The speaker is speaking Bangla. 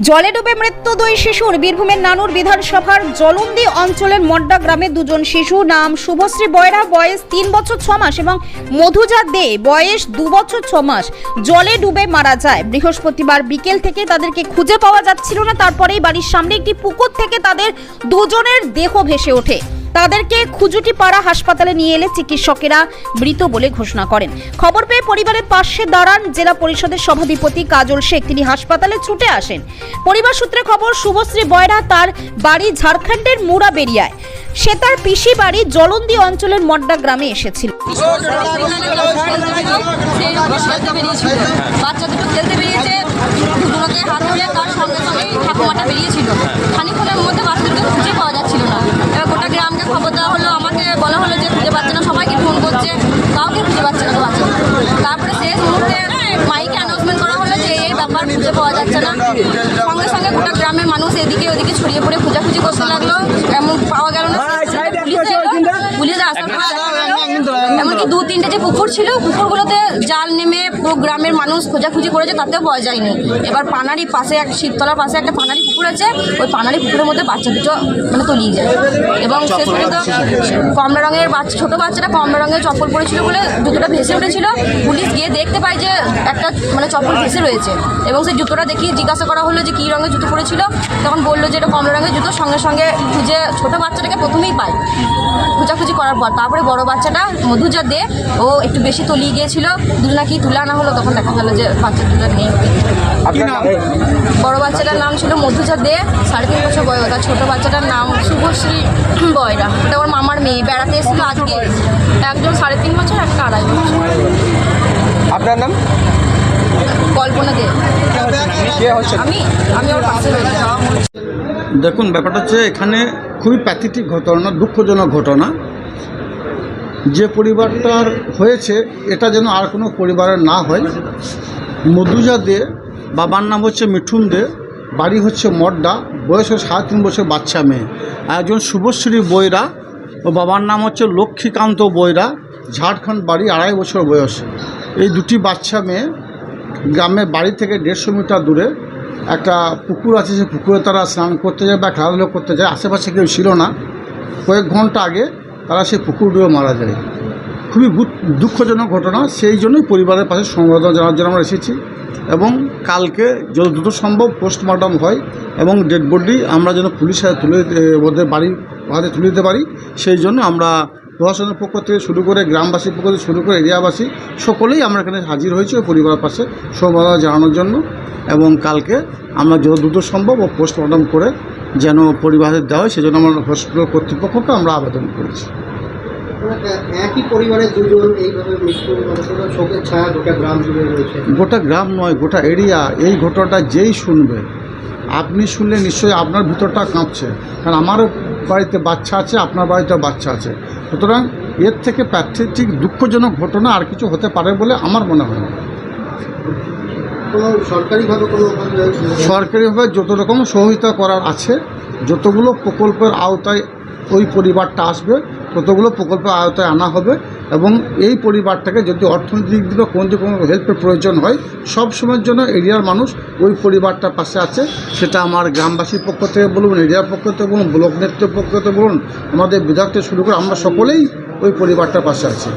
জলে ডুবে মৃত্যু দুই শিশুর বীরভূমের নানুর বিধানসভার জলন্দি অঞ্চলের মড্ডা গ্রামে দুজন শিশু, নাম শুভশ্রী বয়রা বয়স তিন বছর ছ মাস এবং মধুজা দে, বয়স দু বছর ছ মাস। জলে ডুবে মারা যায়। বৃহস্পতিবার বিকেল থেকে তাদেরকে খুঁজে পাওয়া যাচ্ছিল না, তারপরেই বাড়ির সামনে একটি পুকুর থেকে তাদের দুজনের দেহ ভেসে ওঠে। তাদেরকে খুজুটি পাড়া হাসপাতালে নিয়ে এলে চিকিৎসকেরা মৃত বলে ঘোষণা করেন। খবর পেয়ে পরিবারের পাশে দাঁড়ান জেলা পরিষদের সভাধিপতি কাজল শেখ। তিনি হাসপাতালে ছুটে আসেন। পরিবার সূত্রে খবর, শুভশ্রী বয়রা তার বাড়ি ঝাড়খণ্ডের মুড়াবেড়িয়ায় সে তার পিসি বাড়ি জলন্দি অঞ্চলের মড্ডা গ্রামে এসেছিল। খেলতে বেরিয়েছে দুটোকে হাত ধরে তার সঙ্গে সঙ্গেই ঠাকুমাটা বেরিয়েছিল খানিক্ষণের মধ্যে বাচ্চা দুটো খুঁজে পাওয়া যাচ্ছিল না এবার গোটা গ্রামকে খবর দেওয়া হলো আমাকে বলা হলো যে খুঁজে পাচ্ছে না সবাইকে ফোন করছে কাউকে খুঁজে পাচ্ছে না তো বাচ্চা তারপরে শেষ মুহূর্তে মাইকে অ্যানাউন্সমেন্ট করা হলো যে খুঁজে পাওয়া যাচ্ছে না। সঙ্গে সঙ্গে গোটা গ্রামের মানুষ এদিকে ওদিকে ছড়িয়ে পড়ে, খোঁজাখুঁজি করতে লাগল, এমন পাওয়া গেল না পুলিশ এলো, পুলিশ আসার পর দেখা গেল এমনকি যে পুকুর ছিল পুকুরগুলোতে জাল নেমে পুরো গ্রামের মানুষ খোঁজাখুঁজি করেছে তাতেও পাওয়া যায়নি। এবার পানারি পাশে এক শীততলার পাশে একটা পানারি পুকুর আছে ওই পানারি পুকুরের মধ্যে বাচ্চা দুটো মানে তলিয়ে যায়। এবং শেষ পর্যন্ত কমলা রঙের বাচ্চা ছোটো বাচ্চাটা কমলা রঙের চপ্পল পরেছিল বলে জুতোটা ভেসে উঠেছিল। পুলিশ গিয়ে দেখতে পায় যে একটা মানে চপ্পল ভেসে রয়েছে। এবং সেই জুতোটা দেখিয়ে জিজ্ঞাসা করা হলো যে কী রঙের জুতো পরেছিল। তখন বলল যে এটা কমলা রঙের জুতো সঙ্গে সঙ্গে খুঁজে ছোটো বাচ্চাটাকে প্রথমেই পায়। খোঁজাখুঁজি করার পর তারপরে বড় বাচ্চাটা মধুজা দে ও একটু বেশি তলিয়ে গিয়েছিল। দুজনা কি তুলে আনা হলো তখন দেখা গেল যে বাচ্চা দুটো নেই বড় বাচ্চাটার নাম ছিল মধুজা দে সাড়ে তিন বছর বয়স। আর ছোটো বাচ্চাটার নাম শুভশ্রী বয়রা। ওটা ওর মামার মেয়ে বেড়াতে এসেছিল আজকে। একজন সাড়ে তিন বছর একটা আড়াই বছর। আপনার নাম? কল্পনা দে। আমি আমি ওর পাশে রয়েছি দেখুন, ব্যাপারটা হচ্ছে এখানে খুবই প্যাথেটিক ঘটনা, দুঃখজনক ঘটনা। যে পরিবারটার হয়েছে, এটা যেন আর কোনো পরিবারের না হয়। মধুজা দে, বাবার নাম হচ্ছে মিঠুন দে, বাড়ি হচ্ছে মড্ডা, বয়স সাড়ে তিন বছর বাচ্চা মেয়ে। একজন শুভশ্রী বৈরা ও বাবার নাম হচ্ছে লক্ষ্মীকান্ত বৈরা, ঝাড়খণ্ড বাড়ি, আড়াই বছর বয়স। এই দুটি বাচ্চা মেয়ে গ্রামের বাড়ি থেকে দেড়শো মিটার দূরে একটা পুকুর আছে, সেই পুকুরে তারা স্নান করতে যায় বা খেলাধুলো করতে যায়। আশেপাশে কেউ ছিল না। কয়েক ঘণ্টা আগে তারা সেই পুকুর ডুবে মারা যায়। খুবই দুঃখজনক ঘটনা। সেই জন্যই পরিবারের পাশে সংবর্ধনা জানার জন্য আমরা এসেছি এবং কালকে যত দ্রুত সম্ভব পোস্টমর্টম হয় এবং ডেড বডি আমরা যেন পুলিশ তুলে ওদের বাড়ির হাতে তুলে দিতে পারি। সেই জন্য আমরা প্রশাসনের পক্ষ থেকে শুরু করে গ্রামবাসীর পক্ষ থেকে শুরু করে এরিয়াবাসী সকলেই আমরা এখানে হাজির হয়েছি ওই পরিবারের পাশে সমবেদনা জানানোর জন্য। এবং কালকে আমরা যত দ্রুত সম্ভব ও পোস্টমর্টম করে যেন পরিবারের দেওয়া হয় সেজন্য আমরা হসপিটাল কর্তৃপক্ষকে আমরা আবেদন করেছি। একই পরিবারের দুজন এইভাবে মৃত্যু কোনো শোকের ছায়া গোটা গ্রাম জুড়ে রয়েছে। গোটা গ্রাম নয় গোটা এরিয়া এই ঘটনাটা যেই শুনবে আপনি শুনলে নিশ্চয়ই আপনার ভিতরটা কাঁপছে। কারণ আমারও বাড়িতে বাচ্চা আছে আপনার বাড়িতে বাচ্চা আছে। সুতরাং এর থেকে প্যাথেটিক দুঃখজনক ঘটনা আর কিছু হতে পারে বলে আমার মনে হয় না। সরকারিভাবে কোনো সরকারিভাবে যত রকম সহযোগিতা করার আছে যতগুলো প্রকল্পের আওতায় ওই পরিবারটা আসবে, কতগুলো প্রকল্পের আওতায় আনা হবে এবং এই পরিবারটাকে যদি অর্থনৈতিক দিকে কোনো কোনো হেল্পের প্রয়োজন হয়, সব সময়ের জন্য এরিয়ার মানুষ ওই পরিবারটার পাশে আছে। সেটা আমার গ্রামবাসীর পক্ষ থেকে বলুন, এরিয়ার পক্ষ থেকে বলুন, ব্লক নেতৃত্বের পক্ষ থেকে বলুন, আমাদের বিধায়ক থেকে শুরু করে আমরা সকলেই ওই পরিবারটার পাশে আছি।